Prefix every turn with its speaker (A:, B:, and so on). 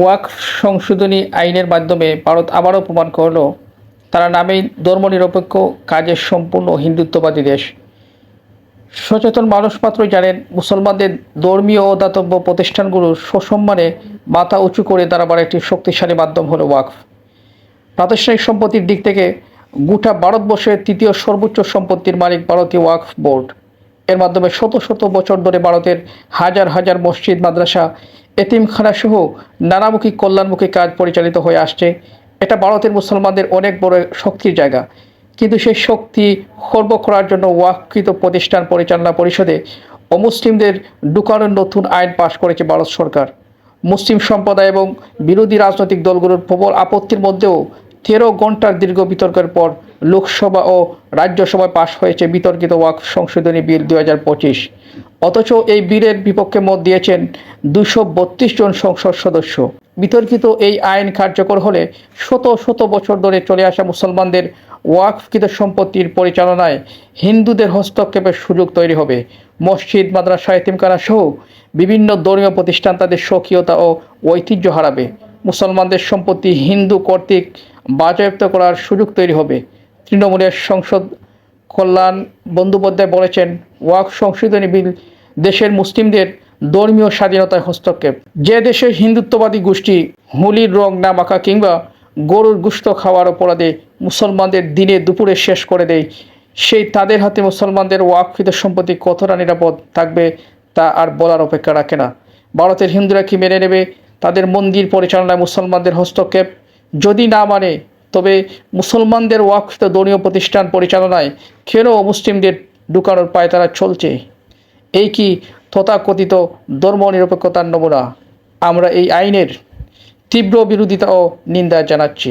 A: Walk সংশোধনী আইনের মাধ্যমে ভারত আবারও প্রমাণ করল, তারা নামেই ধর্মনিরপেক্ষ কাজের সম্পূর্ণ হিন্দুত্ববাদী দেশ। সচেতন মানুষ মাত্রই জানেন, মুসলমানদের ধর্মীয় ও দাতব্য প্রতিষ্ঠানগুলোর সসম্মানে মাথা উঁচু করে দাঁড়াবার একটি শক্তিশালী মাধ্যম হলো ওয়াকফ প্রাতিষ্ঠানিক সম্পত্তির দিক থেকে গোটা ভারতবর্ষের তৃতীয় সর্বোচ্চ সম্পত্তির মালিক ভারতীয় ওয়াকফ বোর্ড। এর মাধ্যমে শত শত বছর ধরে ভারতের হাজার হাজার মসজিদ, মাদ্রাসা এতিমখানা সহ নানামুখী কল্যাণমুখী কাজ পরিচালিত হয়ে আসছে। এটা ভারতের মুসলমানদের অনেক বড় শক্তির জায়গা। কিন্তু সেই শক্তি খর্ব করার জন্য ওয়াককৃত প্রতিষ্ঠান পরিচালনা পরিষদে অমুসলিমদের ঢুকানোর নতুন আইন পাশ করেছে ভারত সরকার। মুসলিম সম্প্রদায় এবং বিরোধী রাজনৈতিক দলগুলোর প্রবল আপত্তির মধ্যেও তেরো ঘণ্টার দীর্ঘ বিতর্কের পর লোকসভা ও রাজ্যসভায় পাশ হয়েছে বিতর্কিত ওয়াক সংশোধনী বিল দু হাজার পঁচিশ। অথচ এই বিলের বিপক্ষে মত দিয়েছেন দুশো জন সংসদ সদস্য। বিতর্কিত এই আইন কার্যকর হলে শত শত বছর ধরে চলে আসা মুসলমানদের ওয়াকফকৃত সম্পত্তির পরিচালনায় হিন্দুদের হস্তক্ষেপের সুযোগ তৈরি হবে। মসজিদ, মাদ্রাসা, এতিমখানা সহ বিভিন্ন ধর্মীয় প্রতিষ্ঠান তাদের স্বকীয়তা ও ঐতিহ্য হারাবে। মুসলমানদের সম্পত্তি হিন্দু কর্তৃক বাজেয়াপ্ত করার সুযোগ তৈরি হবে। তৃণমূলের সংসদ কল্যাণ বন্দ্যোপাধ্যায় বলেছেন ওয়াক সংশোধনী বিল দেশের মুসলিমদের ধর্মীয় স্বাধীনতায় হস্তক্ষেপ। যে দেশের হিন্দুত্ববাদী গোষ্ঠী হোলির রং না মাখা কিংবা গরুর গুস্ত খাওয়ার অপরাধে মুসলমানদের দিনে দুপুরে শেষ করে দেয়, সেই তাদের হাতে মুসলমানদের ওয়াকফিত সম্পত্তি কতটা নিরাপদ থাকবে তা আর বলার অপেক্ষা রাখে না। ভারতের হিন্দুরা কি মেনে নেবে তাদের মন্দির পরিচালনায় মুসলমানদের হস্তক্ষেপ? যদি না মানে তবে মুসলমানদের ওয়াকফিত দলীয় প্রতিষ্ঠান পরিচালনায় কেন মুসলিমদের ঢুকানোর পায় তারা চলছে? এই কি তথাকথিত ধর্মনিরপেক্ষতার নমুনা? আমরা এই আইনের তীব্র বিরোধিতা ও নিন্দা জানাচ্ছি।